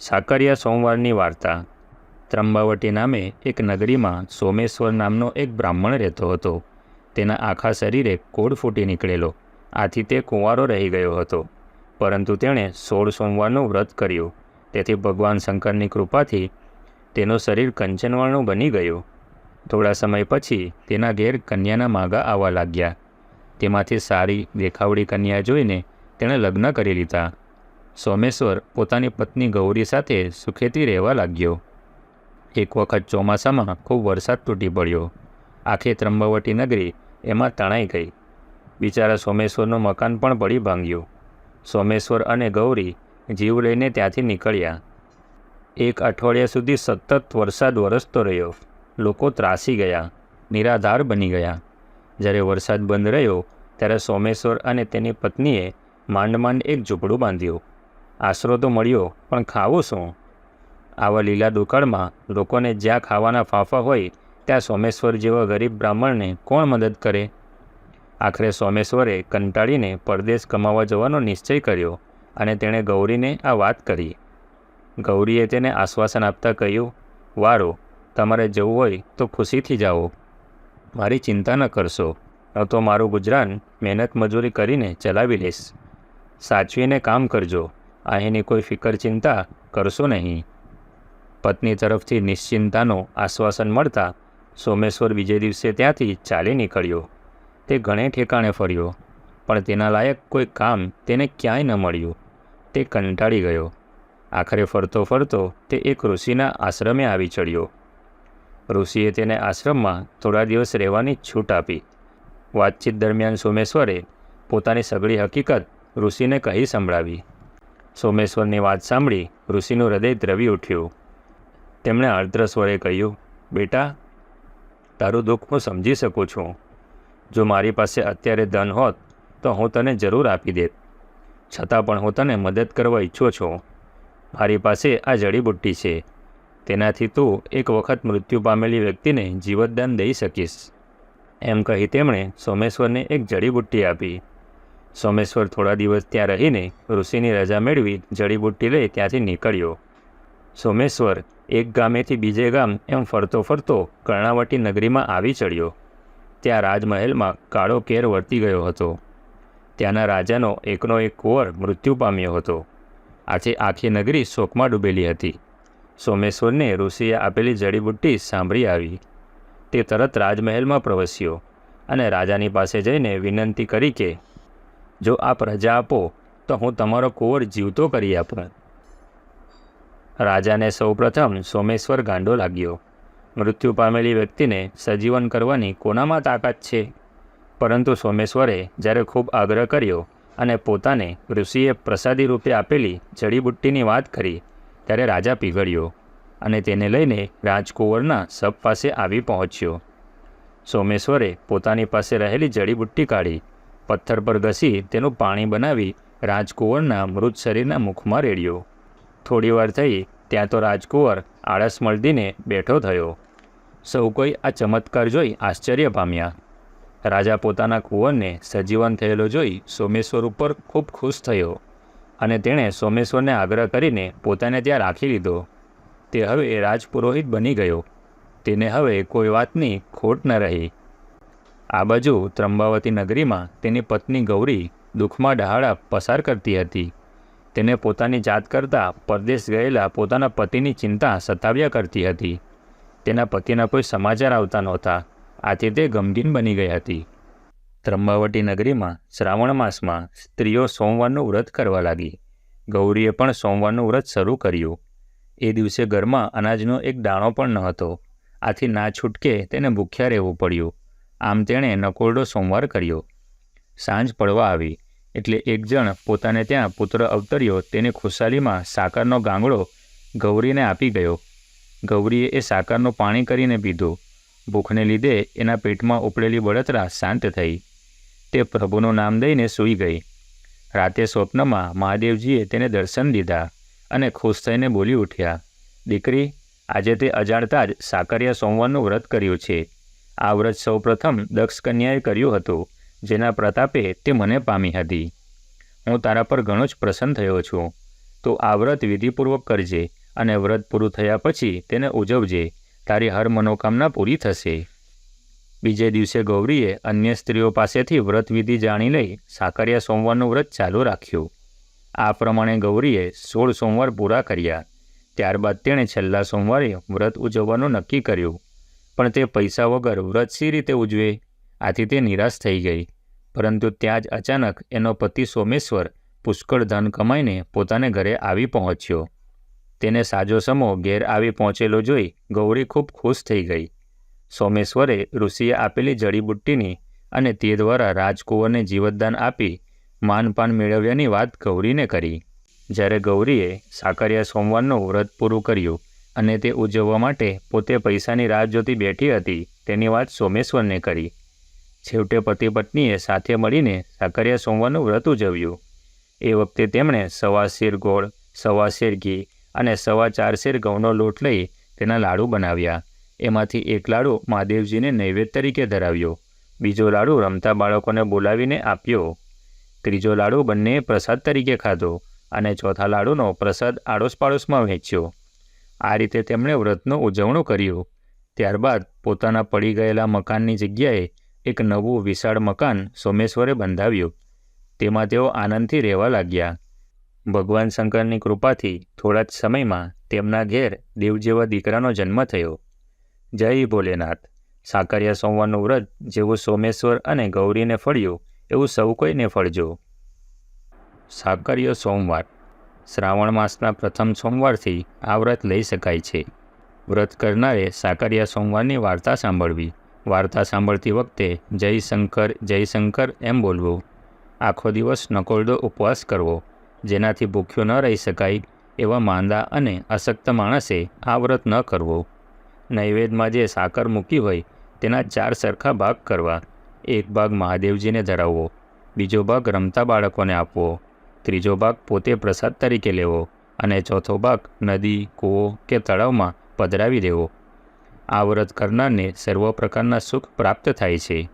સાકરિયા સોમવારની વાર્તા. ત્રંબાવટી નામે એક નગરીમાં સોમેશ્વર નામનો એક બ્રાહ્મણ રહેતો હતો. તેના આખા શરીરે કોડ ફૂટી નીકળેલો. આથી તે કુંવારો રહી ગયો હતો. પરંતુ તેણે સોળ સોમવારનું વ્રત કર્યું. તેથી ભગવાન શંકરની કૃપાથી તેનું શરીર કંચનવર્ણું બની ગયું. થોડા સમય પછી તેના ઘેર કન્યાના માગા આવવા લાગ્યા. તેમાંથી સારી દેખાવડી કન્યા જોઈને તેણે લગ્ન કરી લીધા. સોમેશ્વર પોતાની પત્ની ગૌરી સાથે સુખેથી રહેવા લાગ્યો. એક વખત ચોમાસામાં ખૂબ વરસાદ તૂટી પડ્યો. આખી ત્રંબાવટી નગરી એમાં તણાઈ ગઈ. બિચારા સોમેશ્વરનું મકાન પણ પડી ભાંગ્યું. સોમેશ્વર અને ગૌરી જીવ લઈને ત્યાંથી નીકળ્યા. એક અઠવાડિયા સુધી સતત વરસાદ વરસતો રહ્યો. લોકો ત્રાસી ગયા, નિરાધાર બની ગયા. જ્યારે વરસાદ બંધ રહ્યો, ત્યારે સોમેશ્વર અને તેની પત્નીએ માંડ માંડ એક ઝૂંપડું બાંધ્યું. આશરો તો મળ્યો, પણ ખાવું શું? આવા લીલા દુકાળમાં લોકોને જ્યાં ખાવાના ફાંફા હોય, ત્યાં સોમેશ્વર જેવા ગરીબ બ્રાહ્મણને કોણ મદદ કરે? આખરે સોમેશ્વરે કંટાળીને પરદેશ કમાવા જવાનો નિશ્ચય કર્યો અને તેણે ગૌરીને આ વાત કરી. ગૌરીએ તેને આશ્વાસન આપતા કહ્યું, વારો, તમારે જવું હોય તો ખુશીથી જાઓ. મારી ચિંતા ન કરશો, ન તો મારું ગુજરાન મહેનત મજૂરી કરીને ચલાવી લઈશ સાચવીને કામ કરજો. અહીંની કોઈ ફિકર ચિંતા કરશો નહીં. પત્ની તરફથી નિશ્ચિંતાનો આશ્વાસન મળતા સોમેશ્વર બીજે દિવસે ત્યાંથી ચાલી નીકળ્યો. તે ઘણે ઠેકાણે ફર્યો, પણ તેના લાયક કોઈ કામ તેને ક્યાંય ન મળ્યું. તે કંટાળી ગયો. આખરે ફરતો ફરતો તે એક ઋષિના આશ્રમે આવી ચડ્યો. ઋષિએ તેને આશ્રમમાં થોડા દિવસ રહેવાની છૂટ આપી. વાતચીત દરમિયાન સોમેશ્વરે પોતાની સગળી હકીકત ઋષિને કહી સંભળાવી. સોમેશ્વરની વાત સાંભળી ઋષિનું હૃદય દ્રવી ઉઠ્યું. તેમણે આર્દ્ર સ્વરે કહ્યું, બેટા, તારું દુઃખ હું સમજી શકું છું. જો મારી પાસે અત્યારે ધન હોત, તો હું તને જરૂર આપી દેત. છતાં પણ હું તને મદદ કરવા ઈચ્છું છું. મારી પાસે આ જડીબુટ્ટી છે. તેનાથી તું એક વખત મૃત્યુ પામેલી વ્યક્તિને જીવતદાન દઈ શકીશ. એમ કહી તેમણે સોમેશ્વરને એક જડીબુટ્ટી આપી. સોમેશ્વર થોડા દિવસ ત્યાં રહીને ઋષિની રજા મેળવી જડીબુટ્ટી લઈ ત્યાંથી નીકળ્યો. સોમેશ્વર એક ગામેથી બીજે ગામ એમ ફરતો ફરતો કર્ણાવટી નગરીમાં આવી ચડ્યો. ત્યાં રાજમહેલમાં કાળો કેર વર્તી ગયો હતો. ત્યાંના રાજાનો એકનો એક કુંવર મૃત્યુ પામ્યો હતો. આજે આખી નગરી શોકમાં ડૂબેલી હતી. સોમેશ્વરને ઋષિએ આપેલી જડીબુટ્ટી સાંભળી આવી. તે તરત રાજમહેલમાં પ્રવસ્યો અને રાજાની પાસે જઈને વિનંતી કરી કે જો આપ રજા આપો, તો હું તમારો કુંવર જીવતો કરી આપું. રાજાને સૌપ્રથમ સોમેશ્વર ગાંડો લાગ્યો. મૃત્યુ પામેલી વ્યક્તિને સજીવન કરવાની કોનામાં તાકાત છે? પરંતુ સોમેશ્વરે જ્યારે ખૂબ આગ્રહ કર્યો અને પોતાને ઋષિએ પ્રસાદી રૂપે આપેલી જડીબુટ્ટીની વાત કરી, ત્યારે રાજા પીગળ્યો અને તેને લઈને રાજકુંવરના સબ પાસે આવી પહોંચ્યો. સોમેશ્વરે પોતાની પાસે રહેલી જડીબુટ્ટી કાઢી પથ્થર પર ઘસી તેનું પાણી બનાવી રાજકુંવરના મૃત શરીરના મુખમાં રેડ્યો. થોડીવાર થઈ, ત્યાં તો રાજકુંવર આળસ મળદીને બેઠો થયો. સૌ કોઈ આ ચમત્કાર જોઈ આશ્ચર્ય પામ્યા. રાજા પોતાના કુંવરને સજીવન થયેલો જોઈ સોમેશ્વર ઉપર ખૂબ ખુશ થયો અને તેણે સોમેશ્વરને આગ્રહ કરીને પોતાને ત્યાં રાખી લીધો. તે હવે રાજપુરોહિત બની ગયો. તેને હવે કોઈ વાતની ખોટ ન રહી. આ બાજુ ત્રંબાવતી નગરીમાં તેની પત્ની ગૌરી દુઃખમાં ડહાડા પસાર કરતી હતી. તેને પોતાની જાત કરતાં પરદેશ ગયેલા પોતાના પતિની ચિંતા સતાવ્યા કરતી હતી. તેના પતિના કોઈ સમાચાર આવતા નહોતા. આથી તે ગમગીન બની ગઈ હતી. ત્રંબાવટી નગરીમાં શ્રાવણ માસમાં સ્ત્રીઓ સોમવારનું વ્રત કરવા લાગી. ગૌરીએ પણ સોમવારનું વ્રત શરૂ કર્યું. એ દિવસે ઘરમાં અનાજનો એક દાણો પણ ન હતો આથી ના છૂટકે તેને ભૂખ્યા રહેવું પડ્યું. આમ તેણે નકોરડો સોમવાર કર્યો. સાંજ પડવા આવી, એટલે એક જણ પોતાને ત્યાં પુત્ર અવતર્યો, તેને ખુશાલીમાં સાકરનો ગાંગડો ગૌરીને આપી ગયો. ગૌરીએ એ સાકરનું પાણી કરીને પીધું. ભૂખને લીધે એના પેટમાં ઉપડેલી બળતરા શાંત થઈ. તે પ્રભુનું નામ દઈને સૂઈ ગઈ. રાતે સ્વપ્નમાં મહાદેવજીએ તેને દર્શન દીધા અને ખુશ થઈને બોલી ઉઠ્યા, દીકરી, આજે તે અજાણતા જ સાકરિયા સોમવારનું વ્રત કર્યું છે. આ વ્રત સૌપ્રથમ દક્ષ કન્યાએ કર્યું હતું, જેના પ્રતાપે તે મને પામી હતી. હું તારા પર ઘણો જ પ્રસન્ન થયો છું. તો આ વ્રત વિધિપૂર્વક કરજે અને વ્રત પૂરું થયા પછી તેને ઉજવજે. તારી હર મનોકામના પૂરી થશે. બીજે દિવસે ગૌરીએ અન્ય સ્ત્રીઓ પાસેથી વ્રત વિધિ જાણી લઈ સાકરિયા સોમવારનું વ્રત ચાલુ રાખ્યું. આ પ્રમાણે ગૌરીએ સોળ સોમવાર પૂરા કર્યા. ત્યારબાદ તેણે છેલ્લા સોમવારે વ્રત ઉજવવાનું નક્કી કર્યું. પણ તે પૈસા વગર વ્રત સી રીતે ઉજવે? આથી તે નિરાશ થઈ ગઈ. પરંતુ ત્યાં જ અચાનક એનો પતિ સોમેશ્વર પુષ્કળ ધન કમાઈને પોતાને ઘરે આવી પહોંચ્યો. તેને સાજો સમો ઘેર આવી પહોંચેલો જોઈ ગૌરી ખૂબ ખુશ થઈ ગઈ. સોમેશ્વરે ઋષિએ આપેલી જડીબુટ્ટીની અને તે દ્વારા રાજકુંવરને જીવતદાન આપી માનપાન મેળવ્યાની વાત ગૌરીને કરી. જ્યારે ગૌરીએ સાકરિયા સોમવારનું વ્રત પૂરું કર્યું અને તે ઉજવવા માટે પોતે પૈસાની રાહ જોતી બેઠી હતી. તેની વાત સોમેશ્વરને કરી. છેવટે પતિ પત્નીએ સાથે મળીને સાકરિયા સોમવારનું વ્રત ઉજવ્યું. એ વખતે તેમણે સવા શેર ગોળ, સવા શેર ઘી અને સવા ચાર શેર ઘઉંનો લોટ લઈ તેના લાડુ બનાવ્યા. એમાંથી એક લાડુ મહાદેવજીને નૈવેદ્ય તરીકે ધરાવ્યો. બીજો લાડુ રમતા બાળકોને બોલાવીને આપ્યો. ત્રીજો લાડુ બંનેએ પ્રસાદ તરીકે ખાધો અને ચોથા લાડુનો પ્રસાદ આડોશ પાડોશમાં વહેંચ્યો. આ રીતે તેમણે વ્રતનો ઉજવણો કર્યું. ત્યારબાદ પોતાના પડી ગયેલા મકાનની જગ્યાએ એક નવું વિશાળ મકાન સોમેશ્વરે બંધાવ્યું. તેમાં તેઓ આનંદથી રહેવા લાગ્યા. ભગવાન શંકરની કૃપાથી થોડા જ સમયમાં તેમના ઘેર દેવ જેવા દીકરાનો જન્મ થયો. જય ભોલેનાથ. સાકરિયા સોમવારનું વ્રત જેવું સોમેશ્વર અને ગૌરીને ફળ્યું એવું સૌ કોઈને ફળજો. સાકરિયો સોમવાર. શ્રાવણ માસના પ્રથમ સોમવારથી આ વ્રત લઈ શકાય છે. વ્રત કરનારે સાકરિયા સોમવારની વાર્તા સાંભળવી. વાર્તા સાંભળતી વખતે જય શંકર જય શંકર એમ બોલવું. આખો દિવસ નકોરડો ઉપવાસ કરવો, જેનાથી ભૂખ્યો ન રહી શકાય એવા માંદા અને અશક્ત માણસે આ વ્રત ન કરવો. નૈવેદ્યમાં જે સાકર મૂકી હોય તેના ચાર સરખા ભાગ કરવા. એક ભાગ મહાદેવજીને ધરાવવો, બીજો ભાગ રમતા બાળકોને આપવો. ત્રીજો ભાગ પોતે પ્રસાદ તરીકે લેવો અને ચોથો ભાગ નદી, કૂવો કે તળાવમાં પધરાવી દેવો. આ વ્રત કરનારને સર્વ પ્રકારના સુખ પ્રાપ્ત થાય છે.